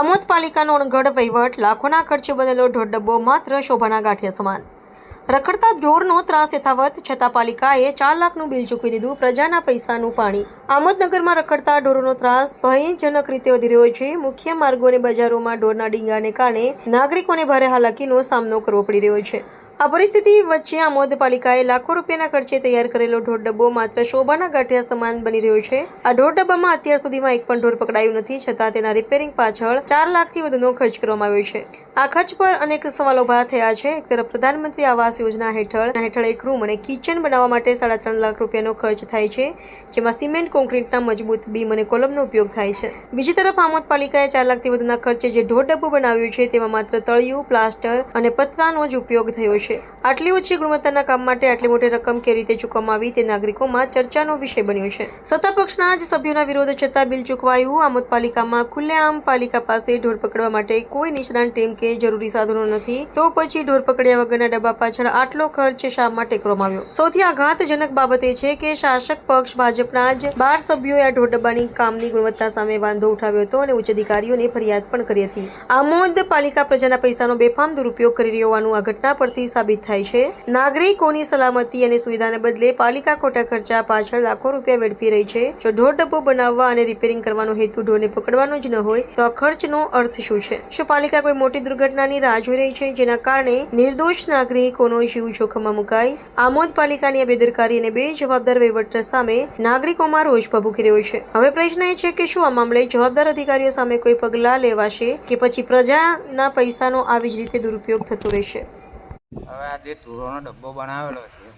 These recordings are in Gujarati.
આમોદ પાલિકાનો અણઘડ વહીવટ, લાખોના ખર્ચે બનેલો ઢોર ડબ્બો માત્ર શોભાના ગાંઠિયા સમાન. રખડતા ઢોરનો ત્રાસ યથાવત, છતાં પાલિકાએ ચાર લાખનું બિલ ચૂકવી દીધું પ્રજાના પૈસાનું પાણી. આમોદનગરમાં રખડતા ઢોરોનો ત્રાસ ભયજનક રીતે વધી રહ્યો છે. મુખ્ય માર્ગો અને બજારોમાં ઢોરના ડીંગાને કારણે નાગરિકોને ભારે હાલાકીનો સામનો કરવો પડી રહ્યો છે. આ પરિસ્થિતિ વચ્ચે આમોદ પાલિકાએ લાખો રૂપિયાના ખર્ચે તૈયાર કરેલો ઢોર ડબ્બો માત્ર શોભાના ગાંઠિયા સમાન બની રહ્યો છે. આ ઢોર ડબ્બામાં અત્યાર સુધીમાં એક પણ ઢોર પકડાયું નથી, છતાં તેના રિપેરિંગ પાછળ ચાર લાખથી વધુનો ખર્ચ કરવામાં આવ્યો છે. આ ખર્ચ પર અનેક સવાલો ઊભા થયા છે. એક તરફ પ્રધાનમંત્રી આવાસ યોજના હેઠળ હેઠળ એક રૂમ અને કિચન બનાવવા માટે સાડા ત્રણ લાખ રૂપિયાનો ખર્ચ થાય છે, જેમાં સિમેન્ટ, કોન્ક્રીટના મજબૂત બીમ અને કોલમનો ઉપયોગ થાય છે. બીજી તરફ આમોદ પાલિકાએ ચાર લાખથી વધુના ખર્ચે જે ઢોર ડબ્બું બનાવ્યું છે, તેમાં માત્ર તળિયું, પ્લાસ્ટર અને પતરાનો જ ઉપયોગ થયો છે. આટલી ઓછી ગુણવત્તાના કામ માટે આટલી મોટી રકમ કેવી રીતે ચૂકવવામાં આવી તે નાગરિકોમાં ચર્ચાનો વિષય બન્યો છે. સત્તા પક્ષના જ સભ્યોના વિરોધ છતાં બિલ ચૂકવાયું. આમોદ પાલિકામાં ખુલ્લેઆમ પાલિકા પાસે ઢોર પકડવા માટે કોઈ નિષ્ણાંત ટીમ કે જરૂરી સાધનો નથી. તો પછી ઢોર પકડ્યા વગરના ડબ્બા પાછળ આટલો ખર્ચ શા માટે કરવામાં આવ્યો? સૌથી આઘાતજનક બાબત એ છે કે શાસક પક્ષ ભાજપના જ બાર સભ્યોએ આ ઢોર ડબ્બાની કામની ગુણવત્તા સામે વાંધો ઉઠાવ્યો હતો અને ઉચ્ચ અધિકારીઓને ફરિયાદ પણ કરી હતી. આમોદ પાલિકા પ્રજાના પૈસાનો બેફામ દુરુપયોગ કરી રહ્યો હોવાનું આ ઘટના પરથી સાબિત થાય છે. નાગરિકોની સલામતી અને સુવિધાને બદલે પાલિકા ખોટા ખર્ચા પાછળ લાખો રૂપિયા વેડફી રહી છે. જો ઢોર ડબ્બો બનાવવા અને રિપેરિંગ કરવાનો હેતુ ઢોરને પકડવાનો જ ન હોય, તો આ ખર્ચનો અર્થ શું છે? શું પાલિકા કોઈ મોટી દુર્ઘટનાની રાહ જોઈ રહી છે, જેના કારણે નિર્દોષ નાગરિકોનો જીવ જોખમમાં મુકાય. આમોદ પાલિકાની બેદરકારી અને બે જવાબદાર વહીવટ સામે નાગરિકોમાં રોષ ભભૂકી રહ્યો છે. હવે પ્રશ્ન એ છે કે શું આ મામલે જવાબદાર અધિકારીઓ સામે કોઈ પગલાં લેવાશે કે પછી પ્રજાના પૈસાનો આવી જ રીતે દુરુપયોગ થતો રહેશે? હવે આ જે ધૂળોનો ડબ્બો બનાવેલો છે,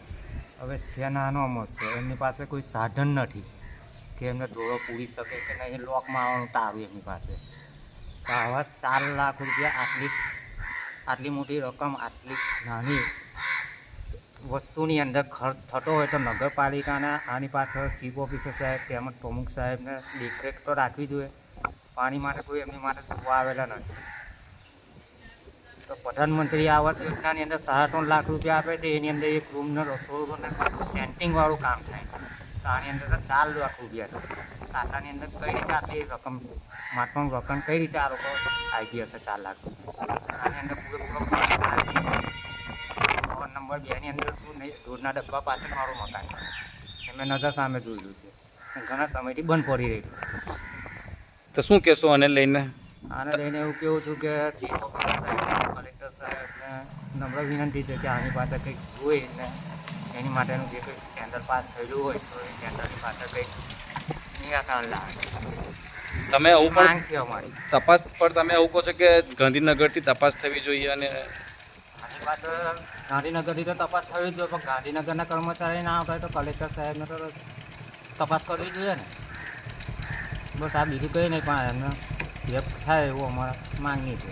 હવે છે નાનો મોટો એમની પાસે કોઈ સાધન નથી કે એમને ધોળો પૂરી શકે કે નહીં લોકમાં આવવાનું તારું એમની પાસે. આવા ચાર લાખ રૂપિયા આટલી આટલી મોટી રકમ, આટલી નાની વસ્તુની અંદર ખર્ચ થતો હોય તો નગરપાલિકાના, આની પાછળ ચીફ ઓફિસર સાહેબ તેમજ પ્રમુખ સાહેબને દેખરેખ તો રાખવી જોઈએ. પાણી માટે કોઈ એમની માટે જોવા આવેલા નથી. તો પ્રધાનમંત્રી આવાસ યોજનાની અંદર સાડા ત્રણ લાખ રૂપિયા આપે છે. એની અંદર એક રૂમનો રસોડું સેન્ટિંગવાળું કામ થાય છે. તો આની અંદર તો ચાર લાખ રૂપિયા છે આટલાની અંદર કઈ રીતે આટલી રકમ માટમાં રકમ કઈ રીતે આ લોકો આવી હશે ચાર લાખ આની અંદર પૂરેપૂરો ફોન નંબર બેની અંદર શું નહીં દૂરના ડબ્બા પાસે મારું મકાન છે. મેં નજર સામે જોયું છે. ઘણા સમયથી બંધ પડી રહ્યું તો શું કહેશો આને લઈને? આને લઈને એવું કેવું છું કે ચીફ ઓફિસર સાહેબ કલેક્ટર સાહેબને નમ્ર વિનંતી છે કે આની પાસે કંઈક જોઈ ને એની માટેનું જે કંઈ ટેન્ડર પાસ થયેલું હોય તો એ ટેન્ડરની પાછળ કંઈક નિરાકરણ લાવે. તમે આવું પણ છે અમારી. તપાસ પર તમે એવું કહો છો કે ગાંધીનગરથી તપાસ થવી જોઈએ અને પાસે ગાંધીનગરથી તો તપાસ થવી જ જોઈએ પણ ગાંધીનગરના કર્મચારી ના આવતા તો કલેક્ટર સાહેબને તો તપાસ કરવી જોઈએ ને. બસ આ બીજું કંઈ નહીં પણ એમને જે થાય એવું અમારા માંગણી છે